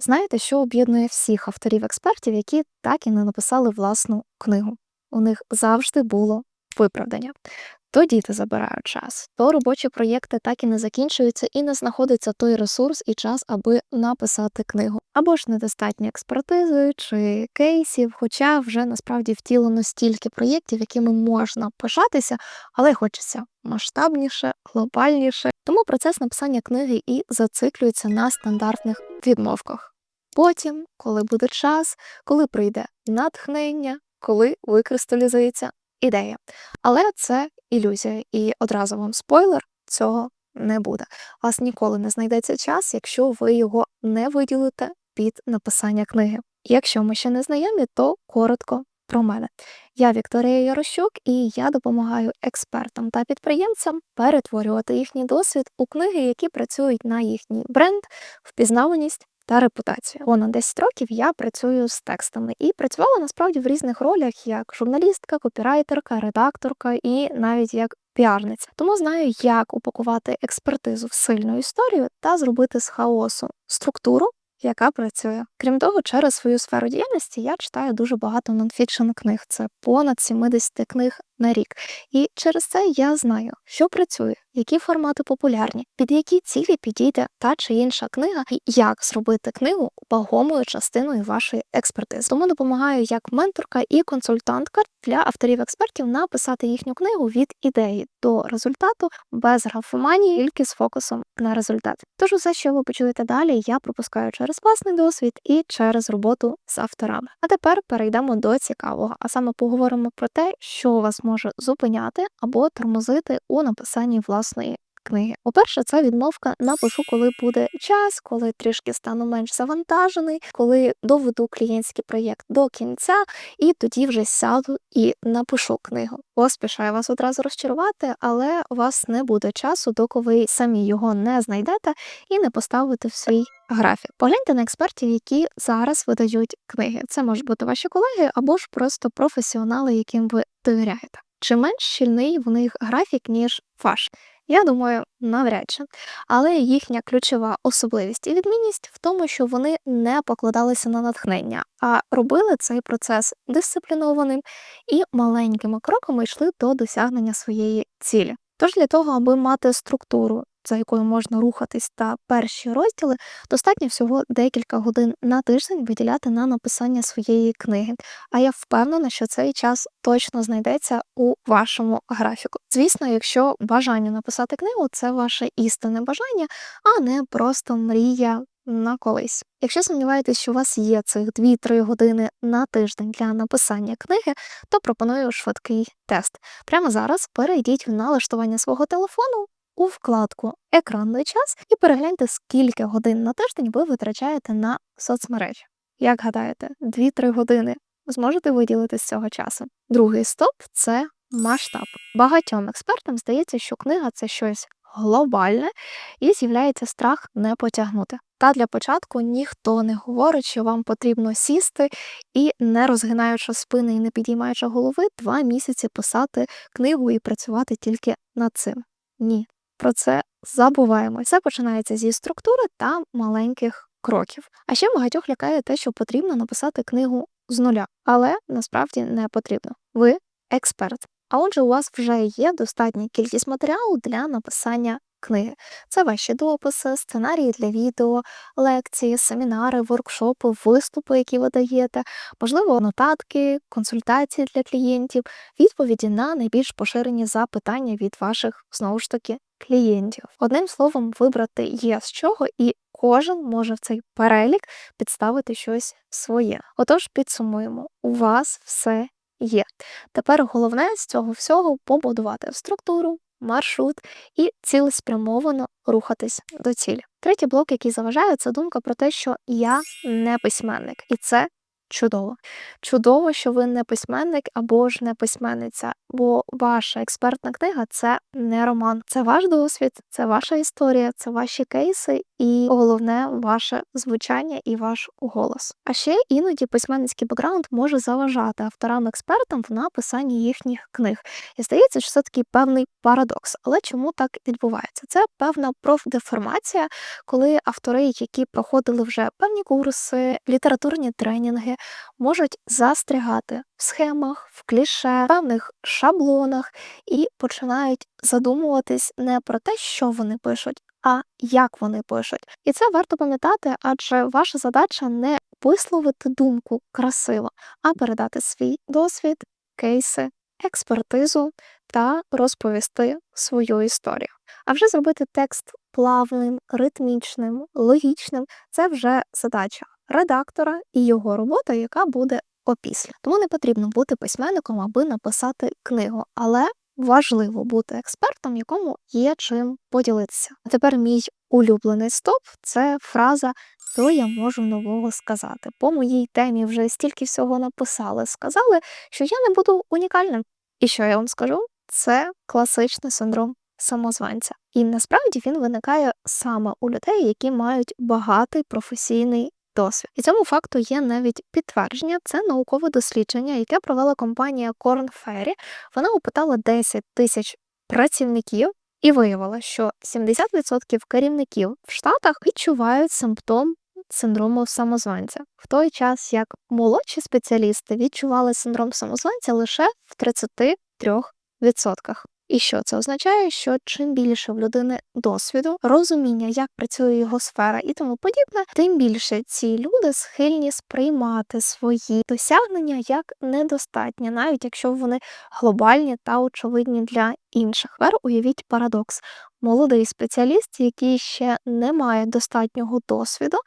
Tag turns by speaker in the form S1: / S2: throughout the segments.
S1: Знаєте, що об'єднує всіх авторів-експертів, які так і не написали власну книгу? У них завжди було виправдання. То діти забирають час, то робочі проєкти так і не закінчуються, і не знаходиться той ресурс і час, аби написати книгу. Або ж недостатньо експертизи чи кейсів, хоча вже насправді втілено стільки проєктів, якими можна пишатися, але хочеться масштабніше, глобальніше. Тому процес написання книги і зациклюється на стандартних відмовках. Потім, коли буде час, коли прийде натхнення, коли викристалізується ідея. Але це ілюзія, і одразу вам спойлер цього не буде. У вас ніколи не знайдеться час, якщо ви його не виділите під написання книги. Якщо ми ще не знайомі, то коротко про мене. Я Вікторія Ярощук, і я допомагаю експертам та підприємцям перетворювати їхній досвід у книги, які працюють на їхній бренд, впізнаваність та репутацію. Понад 10 років я працюю з текстами і працювала насправді в різних ролях як журналістка, копірайтерка, редакторка і навіть як піарниця. Тому знаю, як упакувати експертизу в сильну історію та зробити з хаосу структуру. Яка працює. Крім того, через свою сферу діяльності я читаю дуже багато нонфікшн книг. Це понад 70 книг на рік. І через це я знаю, що працює, які формати популярні, під які цілі підійде та чи інша книга, і як зробити книгу вагомою частиною вашої експертизи. Тому допомагаю як менторка і консультантка для авторів-експертів написати їхню книгу від ідеї до результату без графоманії, тільки з фокусом на результат. Тож усе, що ви почуєте далі, я пропускаю через власний досвід і через роботу з авторами. А тепер перейдемо до цікавого, а саме поговоримо про те, що у вас може зупиняти або тормозити у написанні власної книги. По-перше, це відмовка напишу, коли буде час, коли трішки стану менш завантажений, коли доведу клієнтський проєкт до кінця, і тоді вже сяду і напишу книгу. Поспішаю вас одразу розчарувати, але у вас не буде часу, доки ви самі його не знайдете і не поставите в свій графік. Погляньте на експертів, які зараз видають книги. Це можуть бути ваші колеги або ж просто професіонали, яким ви довіряєте. Чи менш щільний в них графік, ніж ваш? Я думаю, навряд чи. Але їхня ключова особливість і відмінність в тому, що вони не покладалися на натхнення, а робили цей процес дисциплінованим і маленькими кроками йшли до досягнення своєї цілі. Тож для того, аби мати структуру за якою можна рухатись, та перші розділи, достатньо всього декілька годин на тиждень виділяти на написання своєї книги. А я впевнена, що цей час точно знайдеться у вашому графіку. Звісно, якщо бажання написати книгу це ваше істинне бажання, а не просто мрія. На колись. Якщо сумніваєтесь, що у вас є цих 2-3 години на тиждень для написання книги, то пропоную швидкий тест. Прямо зараз перейдіть в налаштування свого телефону, у вкладку Екранний час і перегляньте, скільки годин на тиждень ви витрачаєте на соцмережі. Як гадаєте, 2-3 години зможете виділити з цього часу. Другий стоп це масштаб. Багатьом експертам здається, що книга це щось глобальне і з'являється страх не потягнути. Та для початку ніхто не говорить, що вам потрібно сісти і, не розгинаючи спини і не підіймаючи голови, два місяці писати книгу і працювати тільки над цим. Ні, про це забуваємо. Все починається зі структури та маленьких кроків. А ще багатьох лякає те, що потрібно написати книгу з нуля, але насправді не потрібно. Ви експерт. А отже, у вас вже є достатня кількість матеріалу для написання книги. Це ваші дописи, сценарії для відео, лекції, семінари, воркшопи, виступи, які ви даєте, можливо, нотатки, консультації для клієнтів, відповіді на найбільш поширені запитання від ваших знову ж таки клієнтів. Одним словом, вибрати є з чого, і кожен може в цей перелік підставити щось своє. Отож, підсумуємо, у вас все є. Тепер головне з цього всього побудувати структуру, маршрут і цілеспрямовано рухатись до цілі. Третій блок, який заважає, це думка про те, що я не письменник, і це чудово. Чудово, що ви не письменник або ж не письменниця, бо ваша експертна книга це не роман, це ваш досвід, це ваша історія, це ваші кейси, і головне ваше звучання і ваш голос. А ще іноді письменницький бекграунд може заважати авторам-експертам в написанні їхніх книг. І здається, що це такий певний парадокс. Але чому так відбувається? Це певна профдеформація, коли автори, які проходили вже певні курси, літературні тренінги, можуть застрягати в схемах, в кліше, в певних шаблонах і починають задумуватись не про те, що вони пишуть, а як вони пишуть. І це варто пам'ятати, адже ваша задача не висловити думку красиво, а передати свій досвід, кейси, експертизу та розповісти свою історію. А вже зробити текст плавним, ритмічним, логічним це вже задача редактора і його робота, яка буде опісля. Тому не потрібно бути письменником, аби написати книгу, але важливо бути експертом, якому є чим поділитися. А тепер мій улюблений стоп це фраза що я можу нового сказати. По моїй темі вже стільки всього написали, сказали, що я не буду унікальним. І що я вам скажу? Це класичний синдром самозванця. І насправді він виникає саме у людей, які мають багатий професійний досвід. І цьому факту є навіть підтвердження. Це наукове дослідження, яке провела компанія Korn Ferry. Вона опитала 10 тисяч працівників. І виявила, що 70% керівників в Штатах відчувають симптом синдрому самозванця, в той час як молодші спеціалісти відчували синдром самозванця лише в 33%. І що це означає, що чим більше в людини досвіду, розуміння, як працює його сфера і тому подібне, тим більше ці люди схильні сприймати свої досягнення як недостатні, навіть якщо вони глобальні та очевидні для інших. Тепер уявіть парадокс. Молодий спеціаліст, який ще не має достатнього досвіду,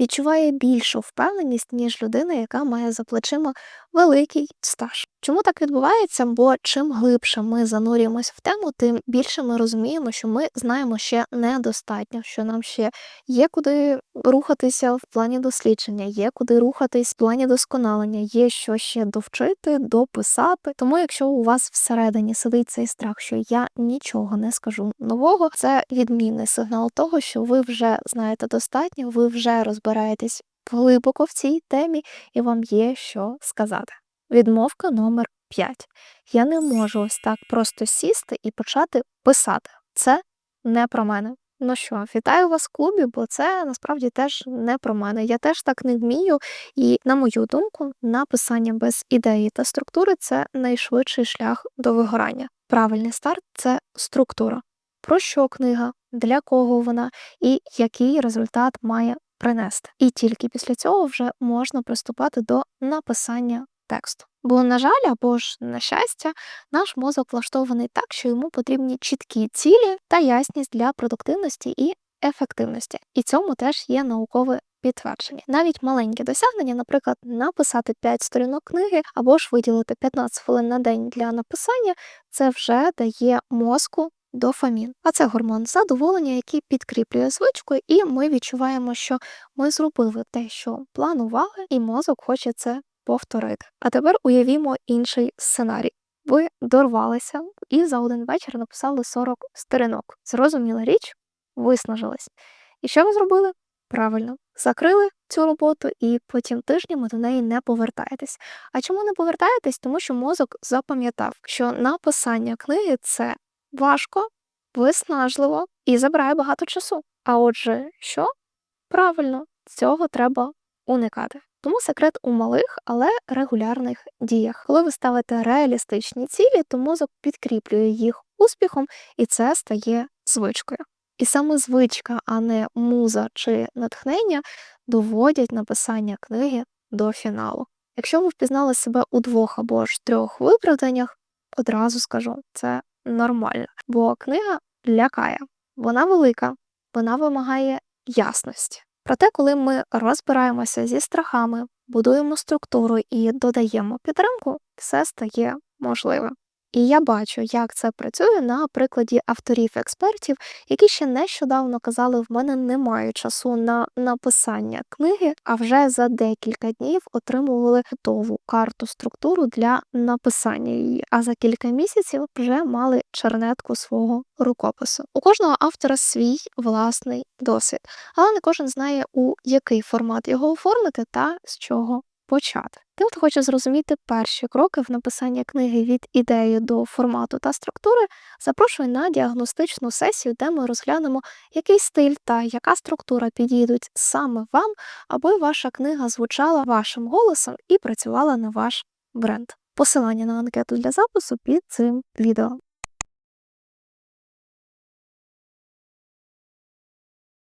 S1: відчуває більшу впевненість, ніж людина, яка має за плечима великий стаж. Чому так відбувається? Бо чим глибше ми занурюємось в тему, тим більше ми розуміємо, що ми знаємо ще недостатньо, що нам ще є куди рухатися в плані дослідження, є куди рухатись в плані досконалення, є що ще довчити, дописати. Тому, якщо у вас всередині сидить цей страх, що я нічого не скажу нового, це відмінний сигнал того, що ви вже знаєте достатньо, ви вже розбираєтесь глибоко в цій темі, і вам є що сказати. Відмовка номер 5. Я не можу ось так просто сісти і почати писати. Це не про мене. Ну що, вітаю вас в клубі, бо це насправді теж не про мене. Я теж так не вмію, і, на мою думку, написання без ідеї та структури це найшвидший шлях до вигорання. Правильний старт це структура. Про що книга, для кого вона і який результат має принести. І тільки після цього вже можна приступати до написання тексту. Бо, на жаль, або ж на щастя, наш мозок влаштований так, що йому потрібні чіткі цілі та ясність для продуктивності і ефективності. І цьому теж є наукове підтвердження. Навіть маленьке досягнення, наприклад, написати 5 сторінок книги або ж виділити 15 хвилин на день для написання, це вже дає мозку дофамін. А це гормон задоволення, який підкріплює звичку, і ми відчуваємо, що ми зробили те, що планували, і мозок хоче це повторити. А тепер уявімо інший сценарій. Ви дорвалися і за один вечір написали 40 сторінок. Зрозуміла річ, виснажились. І що ви зробили? Правильно, закрили цю роботу і потім тижнями до неї не повертаєтесь. А чому не повертаєтесь? Тому що мозок запам'ятав, що написання книги це важко, виснажливо і забирає багато часу. А отже, що? Правильно, цього треба уникати. Тому секрет у малих, але регулярних діях. Коли ви ставите реалістичні цілі, то мозок підкріплює їх успіхом, і це стає звичкою. І саме звичка, а не муза чи натхнення, доводять написання книги до фіналу. Якщо ви впізнали себе у двох або ж трьох виправданнях, одразу скажу, це нормально. Бо книга лякає, вона велика, вона вимагає ясності. Проте, коли ми розбираємося зі страхами, будуємо структуру і додаємо підтримку, все стає можливим. І я бачу, як це працює на прикладі авторів-експертів, які ще нещодавно казали, в мене немає часу на написання книги, а вже за декілька днів отримували готову карту структуру для написання її. А за кілька місяців вже мали чернетку свого рукопису. У кожного автора свій власний досвід, але не кожен знає, у який формат його оформити та з чого почати. Хто хоче зрозуміти перші кроки в написанні книги від ідеї до формату та структури, запрошую на діагностичну сесію, де ми розглянемо, який стиль та яка структура підійдуть саме вам, аби ваша книга звучала вашим голосом і працювала на ваш бренд. Посилання на анкету для запису під цим відео.